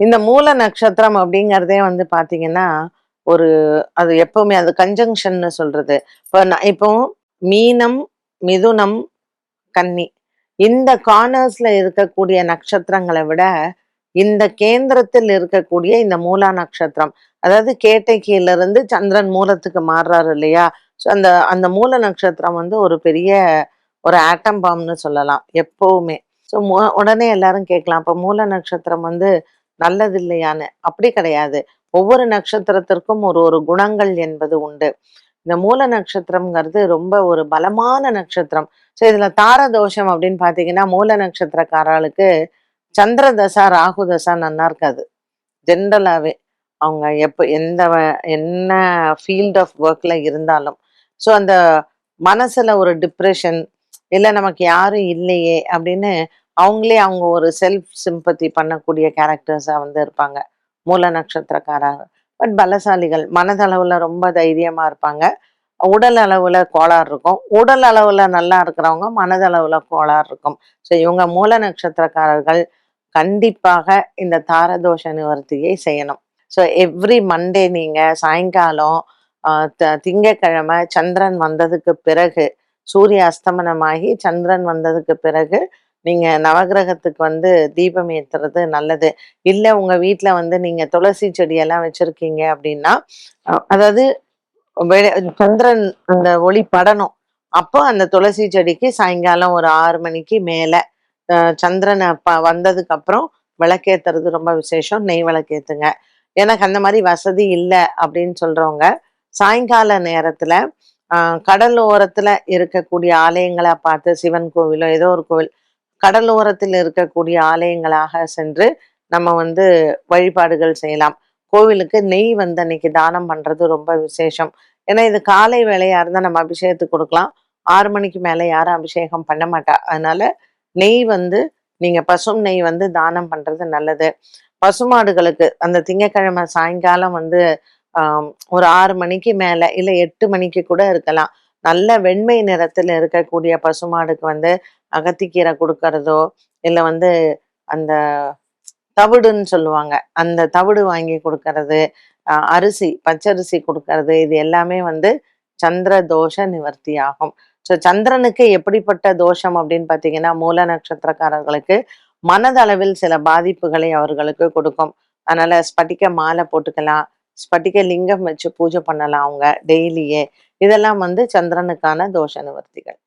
இந்த மூல நட்சத்திரம் அப்படிங்கிறதே வந்து பார்த்தீங்கன்னா ஒரு அது எப்பவுமே அது கன்ஜங்ஷன்னு சொல்றது. இப்போ நான் இப்போ மீனம் மிதுனம் கன்னி. இந்த கார்னர்ஸ்ல இருக்கக்கூடிய நட்சத்திரங்களை விட இந்த கேந்திரத்தில் இருக்கக்கூடிய இந்த மூலா நட்சத்திரம் அதாவது கேட்டைக்கில இருந்து சந்திரன் மூலத்துக்கு மாறுறாரு இல்லையா? ஸோ அந்த அந்த மூல நட்சத்திரம் வந்து ஒரு பெரிய ஒரு ஆட்டம் பாம்னு சொல்லலாம் எப்பவுமே. ஸோ உடனே எல்லாரும் கேட்கலாம் அப்போ மூல நட்சத்திரம் வந்து நல்லது இல்லையான்னு அப்படி கிடையாது. ஒவ்வொரு நட்சத்திரத்திற்கும் ஒரு ஒரு குணங்கள் என்பது உண்டு. இந்த மூல நட்சத்திரம்ங்கிறது ரொம்ப ஒரு பலமான நட்சத்திரம். ஸோ இதுல தார தோஷம் அப்படின்னு பாத்தீங்கன்னா மூல நட்சத்திரக்காரர்களுக்கு சந்திர தசா ராகு தசா நல்லா இருக்காது. ஜென்ரலாவே அவங்க எப்போ எந்த வ- என்ன ஃபீல்ட் ஆஃப் ஒர்க்ல இருந்தாலும். ஸோ அந்த மனசுல ஒரு டிப்ரெஷன் இல்லை நமக்கு யாரும் இல்லையே அப்படின்னு அவங்களே அவங்க ஒரு செல்ஃப் சிம்பத்தி பண்ணக்கூடிய கேரக்டர்ஸாக வந்து இருப்பாங்க. மூல நட்சத்திரக்காரர். பட் பலசாலிகள் மனதளவில் ரொம்ப தைரியமாக இருப்பாங்க. உடல் அளவில் கோளாறு இருக்கும். உடல் அளவில் நல்லா இருக்கிறவங்க மனதளவில் கோளாறு இருக்கும். ஸோ இவங்க மூல நட்சத்திரக்காரர்கள் கண்டிப்பாக இந்த தாரதோஷ நிவர்த்தியை செய்யணும். ஸோ எவ்ரி மண்டே நீங்கள் சாயங்காலம் திங்கக்கிழமை த- திங்கட்கிழமை சந்திரன் வந்ததுக்கு பிறகு சூரிய அஸ்தமனமாகி சந்திரன் வந்ததுக்கு பிறகு நீங்க நவகிரகத்துக்கு வந்து தீபம் ஏத்துறது நல்லது. இல்ல உங்க வீட்டுல வந்து நீங்க துளசி செடியெல்லாம் வச்சிருக்கீங்க அப்படின்னா அதாவது சந்திரன் அந்த ஒளி படணும். அப்போ அந்த துளசி செடிக்கு சாயங்காலம் ஒரு ஆறு மணிக்கு மேல சந்திரனை ப வந்ததுக்கு அப்புறம் விளக்கேத்துறது ரொம்ப விசேஷம். நெய் விளக்கேத்துங்க. எனக்கு அந்த மாதிரி வசதி இல்லை அப்படின்னு சொல்றவங்க சாயங்கால நேரத்துல ஆஹ் கடல் ஓரத்துல இருக்கக்கூடிய ஆலயங்களை பார்த்து சிவன் கோவிலோ ஏதோ ஒரு கோவில் கடலோரத்தில் இருக்கக்கூடிய ஆலயங்களாக சென்று நம்ம வந்து வழிபாடுகள் செய்யலாம். கோவிலுக்கு நெய் வந்து அன்னைக்கு தானம் பண்றது ரொம்ப விசேஷம். ஏன்னா இது காலை வேலையா இருந்தா நம்ம அபிஷேகத்துக்கு கொடுக்கலாம். ஆறு மணிக்கு மேல யாரும் அபிஷேகம் பண்ண மாட்டா. அதனால நெய் வந்து நீங்க பசும் நெய் வந்து தானம் பண்றது நல்லது. பசுமாடுகளுக்கு அந்த திங்கட்கிழமை சாயங்காலம் வந்து ஒரு ஆறு மணிக்கு மேல இல்ல எட்டு மணிக்கு கூட இருக்கலாம். நல்ல வெண்மை நிறத்துல இருக்கக்கூடிய பசுமாடுக்கு வந்து அகத்திக்கீரை கொடுக்கறதோ இல்லை வந்து அந்த தவிடுன்னு சொல்லுவாங்க. அந்த தவிடு வாங்கி கொடுக்கறது அரிசி பச்சரிசி கொடுக்கறது இது எல்லாமே வந்து சந்திர தோஷ நிவர்த்தி ஆகும் ஸோ சந்திரனுக்கு எப்படிப்பட்ட தோஷம் அப்படின்னு பார்த்தீங்கன்னா மூல நட்சத்திரக்காரர்களுக்கு மனதளவில் சில பாதிப்புகளை அவர்களுக்கு கொடுக்கும். அதனால ஸ்பட்டிக மாலை போட்டுக்கலாம் ஸ்பட்டிக லிங்கம் வச்சு பூஜை பண்ணலாம் அவங்க டெய்லியே. இதெல்லாம் வந்து சந்திரனுக்கான தோஷ நிவர்த்திகள்.